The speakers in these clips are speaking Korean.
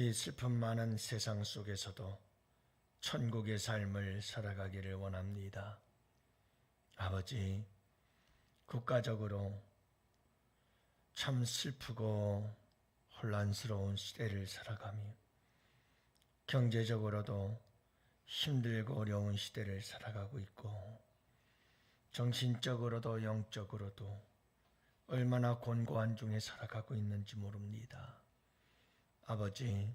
이 슬픔 많은 세상 속에서도 천국의 삶을 살아가기를 원합니다. 아버지, 국가적으로 참 슬프고 혼란스러운 시대를 살아가며 경제적으로도 힘들고 어려운 시대를 살아가고 있고 정신적으로도 영적으로도 얼마나 곤고한 중에 살아가고 있는지 모릅니다. 아버지,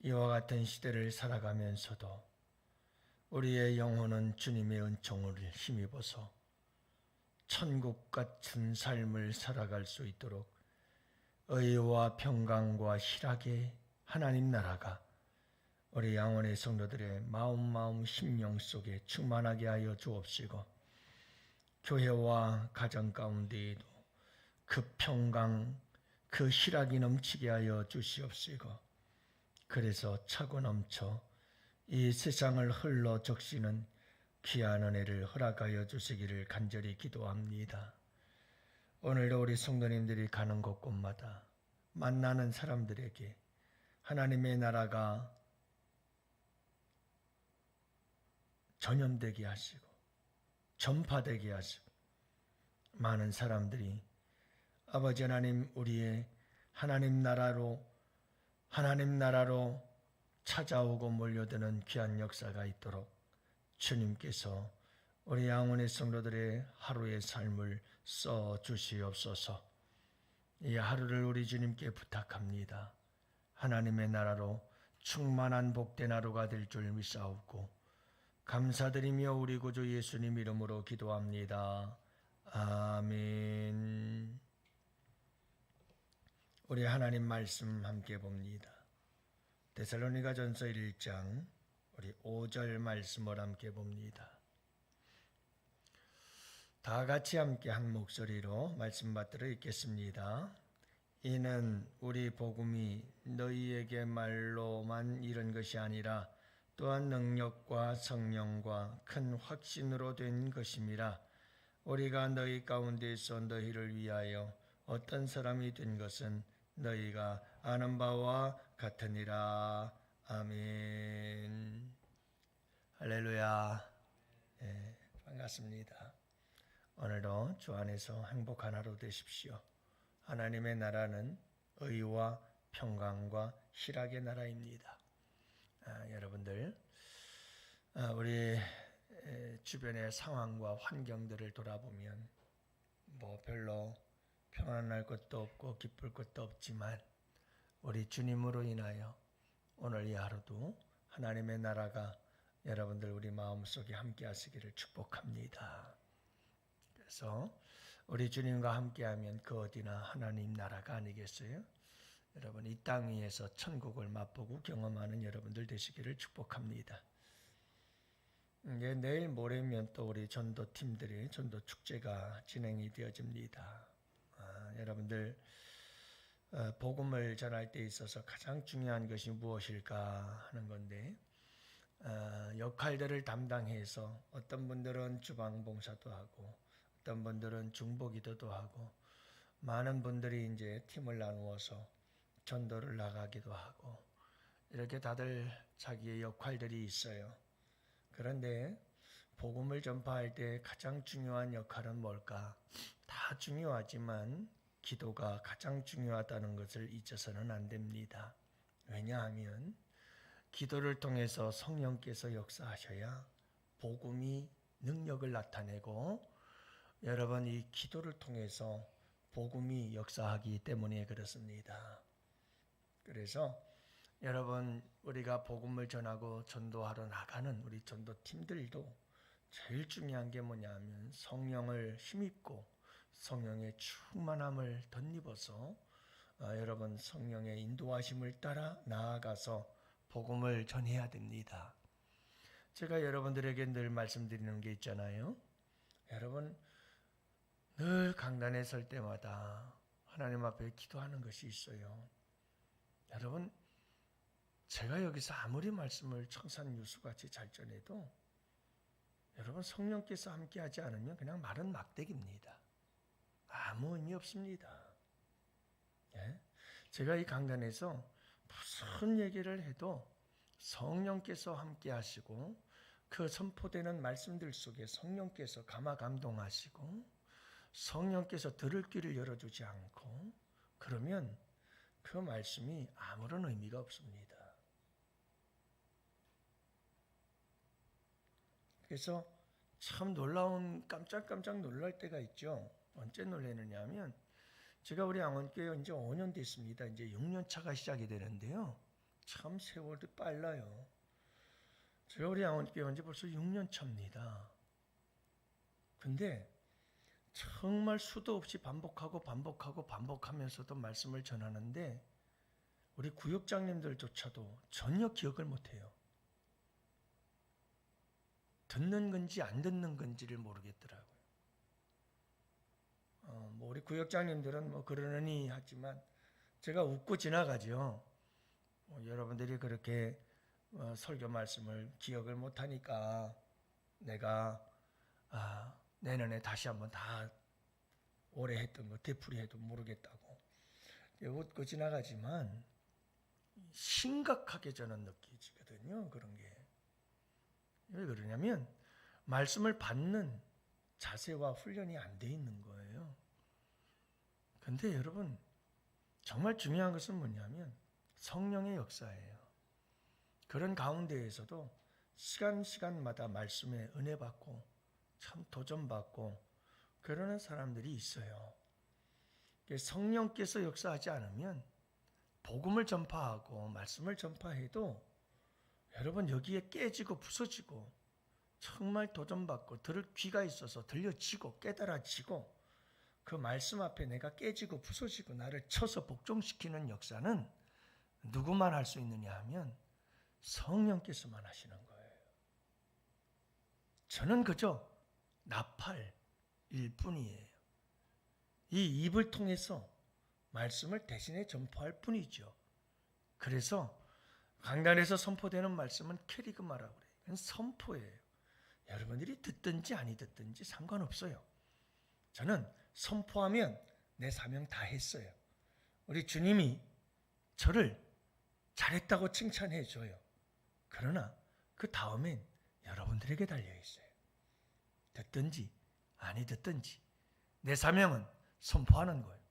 이와 같은 시대를 살아가면서도 우리의 영혼은 주님의 은총을 힘입어서 천국 같은 삶을 살아갈 수 있도록 의와 평강과 희락의 하나님 나라가 우리 양원의 성도들의 마음 마음 심령 속에 충만하게 하여 주옵시고 교회와 가정 가운데에도 그 평강 그 희락이 넘치게 하여 주시옵시고 그래서 차고 넘쳐 이 세상을 흘러 적시는 귀한 은혜를 허락하여 주시기를 간절히 기도합니다. 오늘도 우리 성도님들이 가는 곳곳마다 만나는 사람들에게 하나님의 나라가 전염되게 하시고 전파되게 하시고 많은 사람들이 아버지 하나님 우리의 하나님 나라로 하나님 나라로 찾아오고 몰려드는 귀한 역사가 있도록 주님께서 우리 양원의 성도들의 하루의 삶을 써 주시옵소서. 이 하루를 우리 주님께 부탁합니다. 하나님의 나라로 충만한 복된 하루가 될 줄 믿사옵고 감사드리며 우리 구주 예수님 이름으로 기도합니다. 아멘. 우리 하나님 말씀 함께 봅니다. 데살로니가 전서 1장 우리 5절 말씀을 함께 봅니다. 다 같이 함께 한 목소리로 말씀 받들어 읽겠습니다. 이는 우리 복음이 너희에게 말로만 이른 것이 아니라 또한 능력과 성령과 큰 확신으로 된 것임이라 우리가 너희 가운데서 너희를 위하여 어떤 사람이 된 것은 너희가 아는 바와 같으니라. 아멘. 할렐루야. 예, 반갑습니다. 오늘도 주 안에서 행복한 하루 되십시오. 하나님의 나라는 의와 평강과 희락의 나라입니다. 아, 여러분들 아, 우리 주변의 상황과 환경들을 돌아보면 뭐 별로 평안할 것도 없고 기쁠 것도 없지만 우리 주님으로 인하여 오늘 이 하루도 하나님의 나라가 여러분들 우리 마음속에 함께 하시기를 축복합니다. 그래서 우리 주님과 함께하면 그 어디나 하나님 나라가 아니겠어요? 여러분 이 땅 위에서 천국을 맛보고 경험하는 여러분들 되시기를 축복합니다. 예, 내일 모레면 또 우리 전도 팀들이 전도 축제가 진행이 되어집니다. 아, 여러분들 어, 복음을 전할 때 있어서 가장 중요한 것이 무엇일까 하는 건데 어, 역할들을 담당해서 어떤 분들은 주방 봉사도 하고 어떤 분들은 중보기도도 하고 많은 분들이 이제 팀을 나누어서 전도를 나가기도 하고 이렇게 다들 자기의 역할들이 있어요. 그런데 복음을 전파할 때 가장 중요한 역할은 뭘까? 다 중요하지만 기도가 가장 중요하다는 것을 잊어서는 안 됩니다. 왜냐하면 기도를 통해서 성령께서 역사하셔야 복음이 능력을 나타내고 여러분 이 기도를 통해서 복음이 역사하기 때문에 그렇습니다. 그래서 여러분 우리가 복음을 전하고 전도하러 나가는 우리 전도 팀들도 제일 중요한 게 뭐냐면 성령을 힘입고 성령의 충만함을 덧입어서 어, 여러분 성령의 인도하심을 따라 나아가서 복음을 전해야 됩니다. 제가 여러분들에게 늘 말씀드리는 게 있잖아요. 여러분 늘 강단에 설 때마다 하나님 앞에 기도하는 것이 있어요. 여러분 제가 여기서 아무리 말씀을 청산 유수같이 잘 전해도 여러분 성령께서 함께하지 않으면 그냥 말은 막대기입니다. 아무 의미 없습니다. 예? 제가 이 강단에서 무슨 얘기를 해도 성령께서 함께 하시고 그 선포되는 말씀들 속에 성령께서 감화 감동하시고 성령께서 들을 귀를 열어주지 않고 그러면 그 말씀이 아무런 의미가 없습니다. 그래서 참 놀라운 깜짝깜짝 놀랄 때가 있죠. 언제 놀라느냐 하면 제가 우리 양원교회 이제 5년 됐습니다. 이제 6년 차가 시작이 되는데요. 참 세월이 빨라요. 제가 우리 양원교회 이제 벌써 6년 차입니다. 근데 정말 수도 없이 반복하고 반복하고 반복하면서도 말씀을 전하는데 우리 구역장님들조차도 전혀 기억을 못해요. 듣는 건지 안 듣는 건지를 모르겠더라고요. 어, 뭐 우리 구역장님들은 뭐 그러느니 하지만 제가 웃고 지나가죠. 뭐 여러분들이 그렇게 어, 설교 말씀을 기억을 못하니까 내가 아, 내년에 다시 한번 다 올해 했던 거 되풀이해도 모르겠다고 예, 웃고 지나가지만 심각하게 저는 느껴지거든요. 그런 게. 왜 그러냐면 말씀을 받는 자세와 훈련이 안 돼 있는 거예요. 근데 여러분 정말 중요한 것은 뭐냐면 성령의 역사예요. 그런 가운데에서도 시간 시간마다 말씀에 은혜 받고 참 도전 받고 그러는 사람들이 있어요. 성령께서 역사하지 않으면 복음을 전파하고 말씀을 전파해도 여러분 여기에 깨지고 부서지고 정말 도전받고 들을 귀가 있어서 들려지고 깨달아지고 그 말씀 앞에 내가 깨지고 부서지고 나를 쳐서 복종시키는 역사는 누구만 할 수 있느냐 하면 성령께서만 하시는 거예요. 저는 그저 나팔일 뿐이에요. 이 입을 통해서 말씀을 대신에 전파할 뿐이죠. 그래서 강단에서 선포되는 말씀은 캐리그마라고 그래요. 그건 선포예요. 여러분들이 듣든지 아니 듣든지 상관없어요. 저는 선포하면 내 사명 다 했어요. 우리 주님이 저를 잘했다고 칭찬해 줘요. 그러나 그 다음엔 여러분들에게 달려 있어요. 듣든지 아니 듣든지 내 사명은 선포하는 거예요.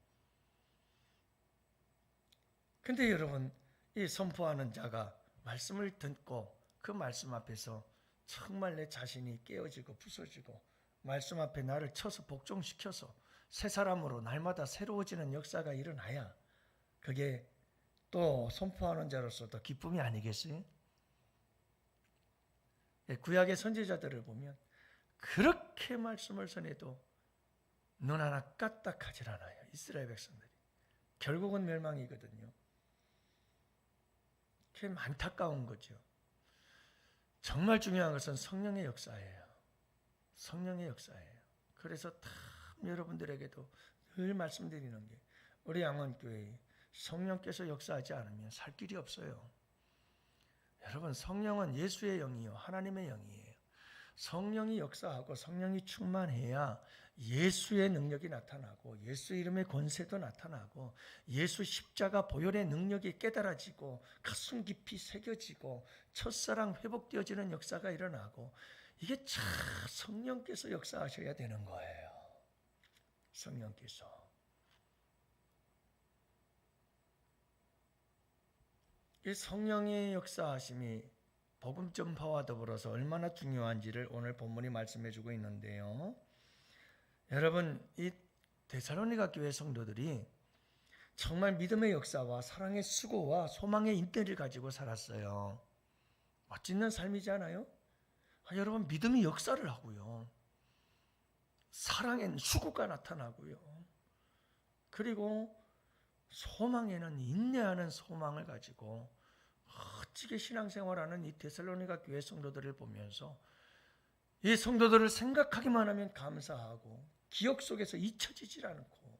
근데 여러분 이 선포하는 자가 말씀을 듣고 그 말씀 앞에서 정말 내 자신이 깨어지고 부서지고 말씀 앞에 나를 쳐서 복종시켜서 새 사람으로 날마다 새로워지는 역사가 일어나야 그게 또 선포하는 자로서 더 기쁨이 아니겠어요? 예, 구약의 선지자들을 보면 그렇게 말씀을 전해도 눈 하나 까딱하질 않아요. 이스라엘 백성들이. 결국은 멸망이거든요. 참 안타까운 거죠. 정말 중요한 것은 성령의 역사예요. 성령의 역사예요. 그래서 참 여러분들에게도 늘 말씀드리는 게 우리 양원교회 성령께서 역사하지 않으면 살 길이 없어요. 여러분 성령은 예수의 영이요 하나님의 영이에요. 성령이 역사하고 성령이 충만해야 예수의 능력이 나타나고 예수 이름의 권세도 나타나고 예수 십자가 보혈의 능력이 깨달아지고 가슴 깊이 새겨지고 첫사랑 회복되어지는 역사가 일어나고 이게 참 성령께서 역사하셔야 되는 거예요. 성령께서 이 성령의 역사하심이 복음 전파와 더불어서 얼마나 중요한지를 오늘 본문이 말씀해 주고 있는데요. 여러분, 이 데살로니가 교회 성도들이 정말 믿음의 역사와 사랑의 수고와 소망의 인대를 가지고 살았어요. 멋진 삶이잖아요. 아, 여러분 믿음이 역사를 하고요. 사랑엔 수고가 나타나고요. 그리고 소망에는 인내하는 소망을 가지고 멋지게 신앙생활하는 이 데살로니가 교회 성도들을 보면서 이 성도들을 생각하기만 하면 감사하고 기억 속에서 잊혀지질 않고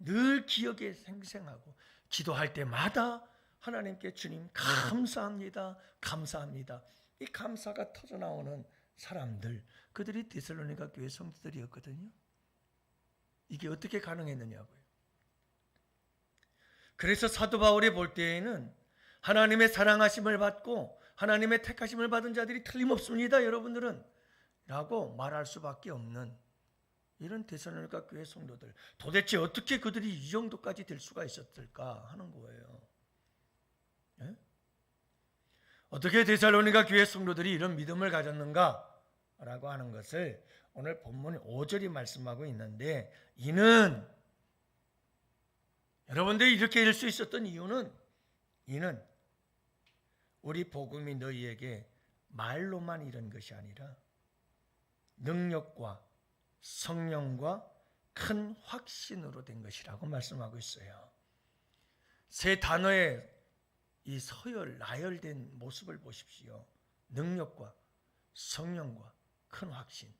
늘 기억에 생생하고 기도할 때마다 하나님께 주님 감사합니다. 감사합니다. 이 감사가 터져 나오는 사람들 그들이 데살로니가 교회 성도들이었거든요. 이게 어떻게 가능했느냐고요. 그래서 사도 바울이 볼 때에는 하나님의 사랑하심을 받고 하나님의 택하심을 받은 자들이 틀림없습니다, 여러분들은. 라고 말할 수밖에 없는 이런 데살로니가 교회 성도들. 도대체 어떻게 그들이 이 정도까지 될 수가 있었을까 하는 거예요. 예? 어떻게 데살로니가 교회 성도들이 이런 믿음을 가졌는가? 라고 하는 것을 오늘 본문 5절이 말씀하고 있는데 이는 여러분들이 이렇게 될수 있었던 이유는 이는 우리 복음이 너희에게 말로만 이런 것이 아니라 능력과 성령과 큰 확신으로 된 것이라고 말씀하고 있어요. 세 단어의 이 서열, 나열된 모습을 보십시오. 능력과 성령과 큰 확신.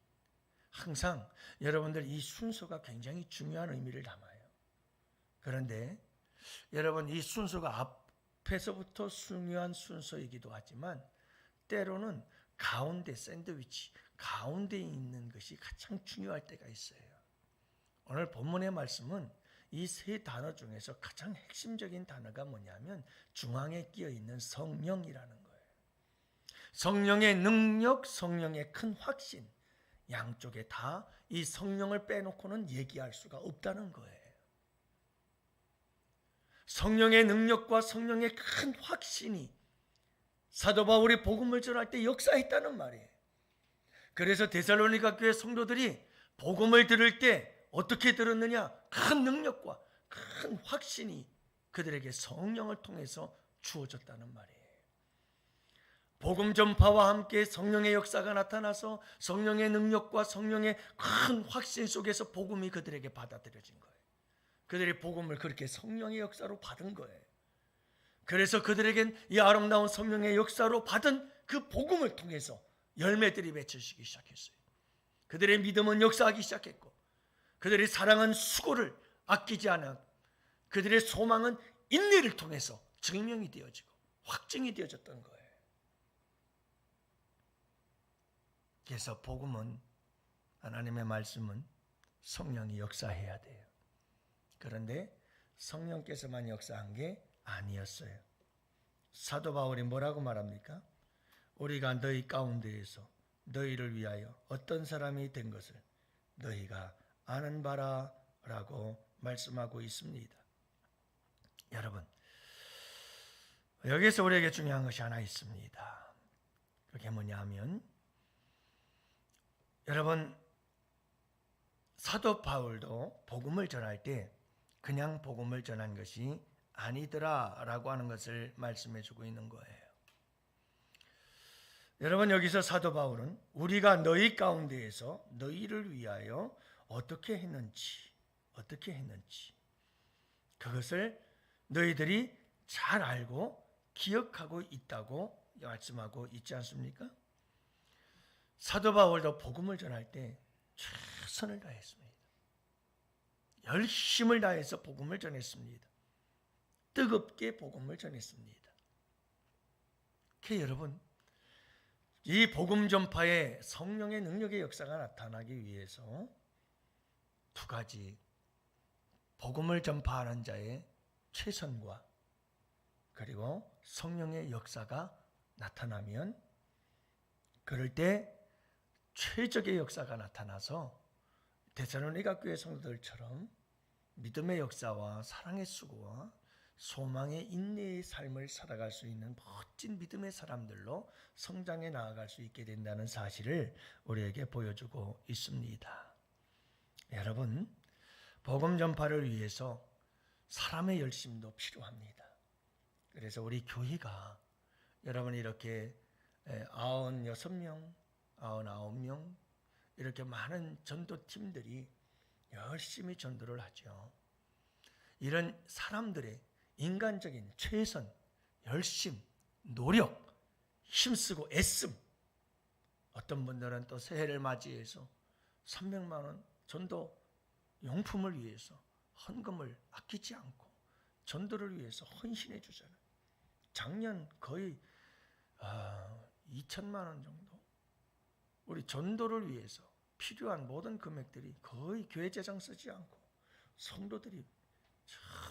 항상 여러분들 이 순서가 굉장히 중요한 의미를 담아요. 그런데 여러분 이 순서가 앞에서부터 중요한 순서이기도 하지만 때로는 가운데 샌드위치, 가운데 있는 것이 가장 중요할 때가 있어요. 오늘 본문의 말씀은 이 세 단어 중에서 가장 핵심적인 단어가 뭐냐면 중앙에 끼어 있는 성령이라는 거예요. 성령의 능력, 성령의 큰 확신, 양쪽에 다 이 성령을 빼놓고는 얘기할 수가 없다는 거예요. 성령의 능력과 성령의 큰 확신이 사도 바울이 복음을 전할 때 역사했다는 말이에요. 그래서 데살로니가 교회 성도들이 복음을 들을 때 어떻게 들었느냐? 큰 능력과 큰 확신이 그들에게 성령을 통해서 주어졌다는 말이에요. 복음 전파와 함께 성령의 역사가 나타나서 성령의 능력과 성령의 큰 확신 속에서 복음이 그들에게 받아들여진 거예요. 그들이 복음을 그렇게 성령의 역사로 받은 거예요. 그래서 그들에겐 이 아름다운 성령의 역사로 받은 그 복음을 통해서 열매들이 맺혀지기 시작했어요. 그들의 믿음은 역사하기 시작했고, 그들의 사랑은 수고를 아끼지 않아, 그들의 소망은 인내를 통해서 증명이 되어지고 확증이 되어졌던 거예요. 그래서 복음은 하나님의 말씀은 성령이 역사해야 돼요. 그런데 성령께서만 역사한 게 아니었어요. 사도 바울이 뭐라고 말합니까? 우리가 너희 가운데에서 너희를 위하여 어떤 사람이 된 것을 너희가 아는 바라라고 말씀하고 있습니다. 여러분, 여기서 우리에게 중요한 것이 하나 있습니다. 그게 뭐냐면 여러분 사도 바울도 복음을 전할 때 그냥 복음을 전한 것이 아니더라라고 하는 것을 말씀해 주고 있는 거예요. 여러분 여기서 사도 바울은 우리가 너희 가운데에서 너희를 위하여 어떻게 했는지 어떻게 했는지 그것을 너희들이 잘 알고 기억하고 있다고 말씀하고 있지 않습니까? 사도 바울도 복음을 전할 때 최선을 다했습니다. 열심을 다해서 복음을 전했습니다. 뜨겁게 복음을 전했습니다. 그 여러분, 이 복음 전파에 성령의 능력의 역사가 나타나기 위해서 두 가지 복음을 전파하는 자의 최선과 그리고 성령의 역사가 나타나면 그럴 때 최적의 역사가 나타나서 데살로니가 교회 성도들처럼 믿음의 역사와 사랑의 수고와 소망의 인내의 삶을 살아갈 수 있는 멋진 믿음의 사람들로 성장해 나아갈 수 있게 된다는 사실을 우리에게 보여주고 있습니다. 여러분, 복음 전파를 위해서 사람의 열심도 필요합니다. 그래서 우리 교회가 여러분 이렇게 아흔여섯 명, 아흔아홉 명 이렇게 많은 전도팀들이 열심히 전도를 하죠. 이런 사람들의 인간적인 최선, 열심, 노력, 힘쓰고 애씀. 어떤 분들은 또 새해를 맞이해서 300만 원 전도 용품을 위해서 헌금을 아끼지 않고 전도를 위해서 헌신해 주잖아요. 작년 거의 아, 2천만 원 정도 우리 전도를 위해서 필요한 모든 금액들이 거의 교회 재정 쓰지 않고 성도들이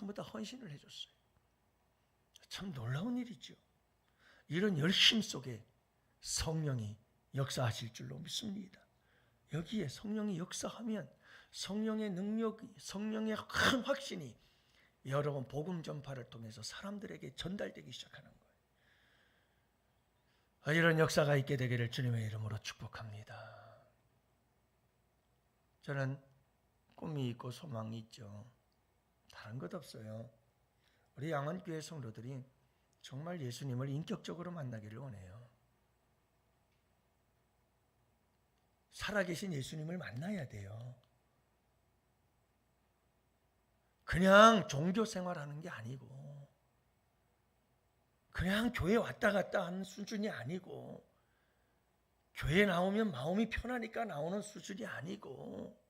전부 다 헌신을 해줬어요. 참 놀라운 일이죠. 이런 열심 속에 성령이 역사하실 줄로 믿습니다. 여기에 성령이 역사하면 성령의 능력이 성령의 큰 확신이 여러분 복음 전파를 통해서 사람들에게 전달되기 시작하는 거예요. 아, 이런 역사가 있게 되기를 주님의 이름으로 축복합니다. 저는 꿈이 있고 소망이 있죠. 다른 것 없어요. 우리 양원교회 성도들이 정말 예수님을 인격적으로 만나기를 원해요. 살아계신 예수님을 만나야 돼요. 그냥 종교 생활하는 게 아니고, 그냥 교회 왔다 갔다 하는 수준이 아니고, 교회 나오면 마음이 편하니까 나오는 수준이 아니고,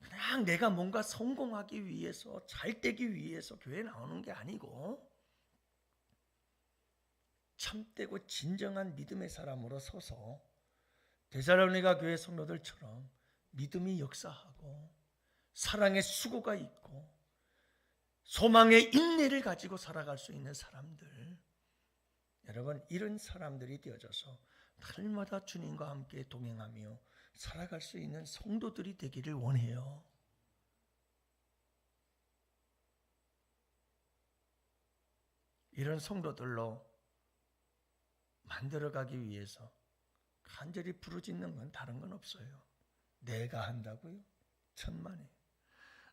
그냥 내가 뭔가 성공하기 위해서, 잘 되기 위해서 교회 나오는 게 아니고, 참되고 진정한 믿음의 사람으로 서서 데살로니가 교회 성도들처럼 믿음이 역사하고 사랑의 수고가 있고 소망의 인내를 가지고 살아갈 수 있는 사람들. 여러분 이런 사람들이 되어져서 날마다 주님과 함께 동행하며 살아갈 수 있는 성도들이 되기를 원해요. 이런 성도들로 만들어가기 위해서 간절히 부르짖는 건 다른 건 없어요. 내가 한다고요? 천만에.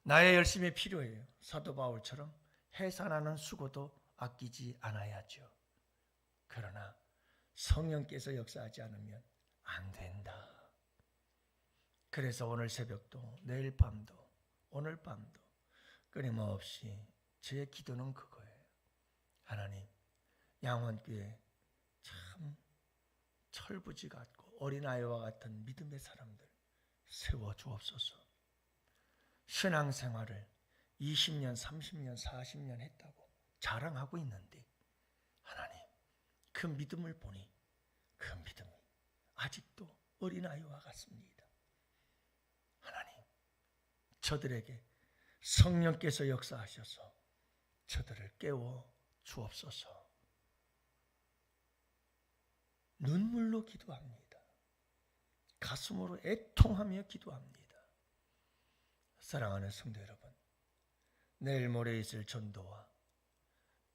나의 열심이 필요해요. 사도 바울처럼 해산하는 수고도 아끼지 않아야죠. 그러나 성령께서 역사하지 않으면 안 된다. 그래서 오늘 새벽도 내일 밤도 오늘 밤도 끊임없이 제 기도는 그거예요. 하나님 양원교회 참 철부지 같고 어린아이와 같은 믿음의 사람들 세워 주옵소서. 신앙생활을 20년, 30년, 40년 했다고 자랑하고 있는데 하나님 그 믿음을 보니 그 믿음이 아직도 어린아이와 같습니다. 저들에게 성령께서 역사하셔서 저들을 깨워 주옵소서. 눈물로 기도합니다. 가슴으로 애통하며 기도합니다. 사랑하는 성도 여러분, 내일 모레 있을 전도와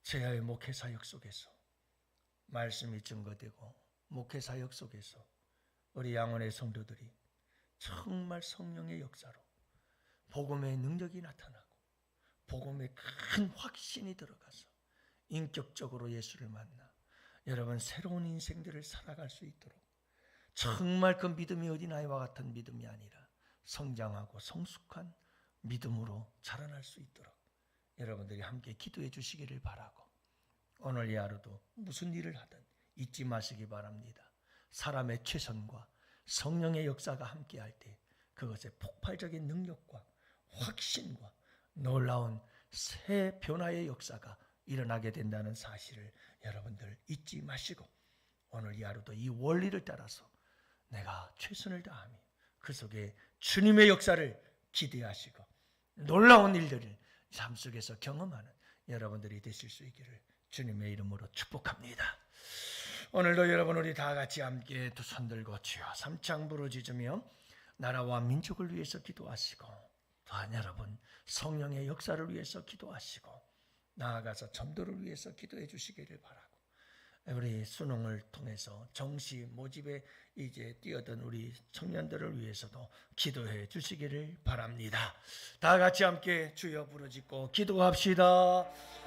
제야의 목회 사역 속에서 말씀이 증거되고 목회 사역 속에서 우리 양원의 성도들이 정말 성령의 역사로 복음의 능력이 나타나고 복음의 큰 확신이 들어가서 인격적으로 예수를 만나 여러분 새로운 인생들을 살아갈 수 있도록 정말 그 믿음이 어린아이와 같은 믿음이 아니라 성장하고 성숙한 믿음으로 자라날 수 있도록 여러분들이 함께 기도해 주시기를 바라고 오늘 이 하루도 무슨 일을 하든 잊지 마시기 바랍니다. 사람의 최선과 성령의 역사가 함께할 때 그것의 폭발적인 능력과 확신과 놀라운 새 변화의 역사가 일어나게 된다는 사실을 여러분들 잊지 마시고 오늘 이 하루도 이 원리를 따라서 내가 최선을 다하며 그 속에 주님의 역사를 기대하시고 놀라운 일들을 삶 속에서 경험하는 여러분들이 되실 수 있기를 주님의 이름으로 축복합니다. 오늘도 여러분 우리 다 같이 함께 두 손 들고 주여 삼창 부르짖으며 나라와 민족을 위해서 기도하시고 또한 여러분 성령의 역사를 위해서 기도하시고 나아가서 전도를 위해서 기도해 주시기를 바라고 우리 수능을 통해서 정시 모집에 이제 뛰어든 우리 청년들을 위해서도 기도해 주시기를 바랍니다. 다 같이 함께 주여 부르짖고 기도합시다.